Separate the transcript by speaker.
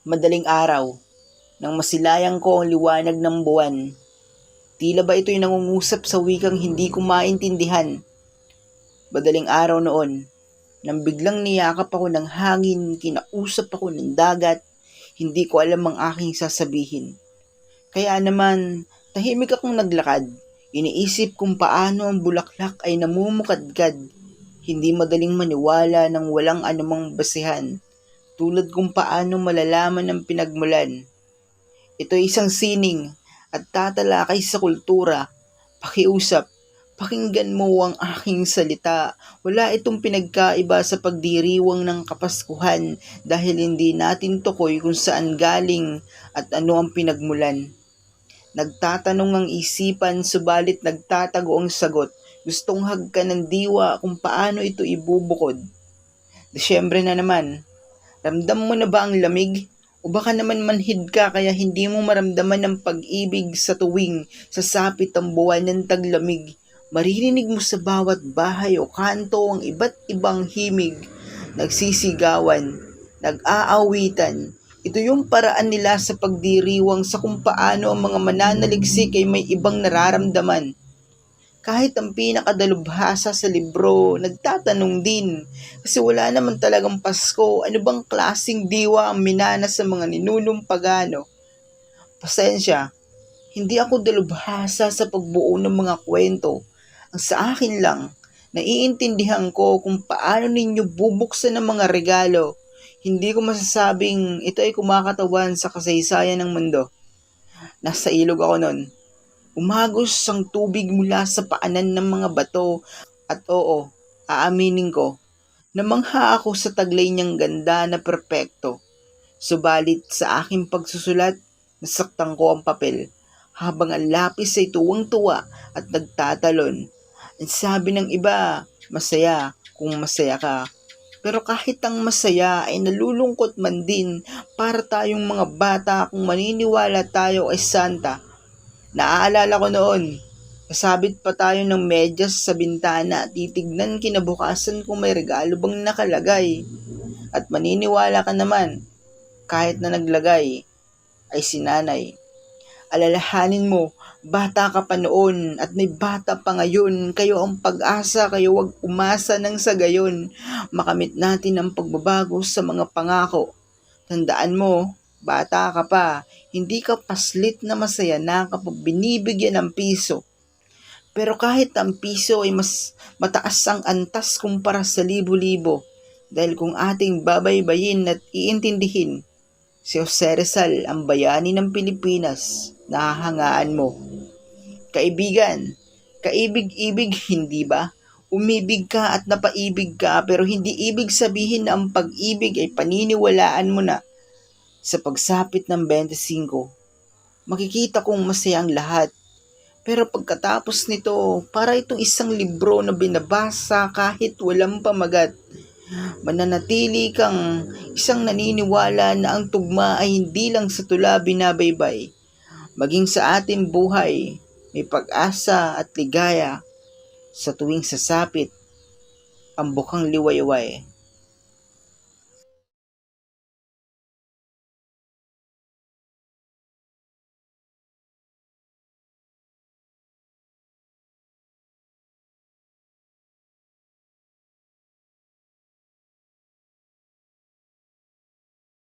Speaker 1: Madaling araw, nang masilayang ko ang liwanag ng buwan, tila ba ito'y nangungusap sa wikang hindi ko maintindihan. Madaling araw noon, nang biglang niyakap ako ng hangin, kinausap ako ng dagat, hindi ko alam ang aking sasabihin. Kaya naman, tahimik akong naglakad, iniisip kung paano ang bulaklak ay namumukadkad, hindi madaling maniwala ng walang anumang basihan tulad kung paano malalaman ang pinagmulan. Ito ay isang sining at tatalakay sa kultura, pakiusap, pakinggan mo ang aking salita. Wala itong pinagkaiba sa pagdiriwang ng kapaskuhan dahil hindi natin tukoy kung saan galing at ano ang pinagmulan. Nagtatanong ang isipan subalit nagtatago ang sagot. Gustong hagka ng diwa kung paano ito ibubukod. Desyembre na naman, Ramdam mo na ba ang lamig? O baka naman manhid ka kaya hindi mo maramdaman ang pag-ibig sa tuwing sasapit ang buwan ng taglamig. Maririnig mo sa bawat bahay o kanto ang iba't ibang himig, nagsisigawan, nag-aawitan. Ito yung paraan nila sa pagdiriwang sa kung paano ang mga mananaligsik ay may ibang nararamdaman. Kahit ang pinakadalubhasa sa libro, nagtatanong din. Kasi wala naman talagang Pasko. Ano bang klasing diwa ang minana sa mga ninunong pagano? Pasensya, hindi ako dalubhasa sa pagbuo ng mga kwento. Ang sa akin lang, naiintindihan ko kung paano ninyo bubuksan ng mga regalo. Hindi ko masasabing ito ay kumakatawan sa kasaysayan ng mundo. Nasa ilog ako noon Umagos ang tubig mula sa paanan ng mga bato at oo, aaminin ko, namangha ako sa taglay niyang ganda na perpekto. Subalit sa aking pagsusulat, nasaktan ko ang papel habang ang lapis ay tuwang-tuwa at nagtatalon. Ang sabi ng iba, masaya kung masaya ka. Pero kahit ang masaya ay nalulungkot man din para tayong mga bata kung maniniwala tayo ay santa Naaalala ko noon, kasabit pa tayo ng medyas sa bintana, titignan kinabukasan kung may regalo bang nakalagay. At maniniwala ka naman, kahit na naglagay, ay sinanay. Alalahanin mo, bata ka pa noon at may bata pa ngayon. Kayo ang pag-asa, kayo wag umasa ng sa gayon. Makamit natin ang pagbabago sa mga pangako. Tandaan mo, Bata ka pa, hindi ka paslit na masaya na kapag binibigyan ng piso. Pero kahit ang piso ay mas mataas ang antas kumpara sa libo-libo, dahil kung ating babaybayin at iintindihin, si Jose Rizal ang bayani ng Pilipinas, nahahangaan mo. Kaibigan, kaibig-ibig hindi ba? Umibig ka at napaibig ka pero hindi ibig sabihin na ang pag-ibig ay paniniwalaan mo na sa pagsapit ng 25, makikita kong masaya ang lahat. Pero pagkatapos nito, para itong isang libro na binabasa kahit walang pamagat. Mananatili kang isang naniniwala na ang tugma ay hindi lang sa tula binabaybay. Maging sa ating buhay, may pag-asa at ligaya sa tuwing sasapit ang bukang liwayway.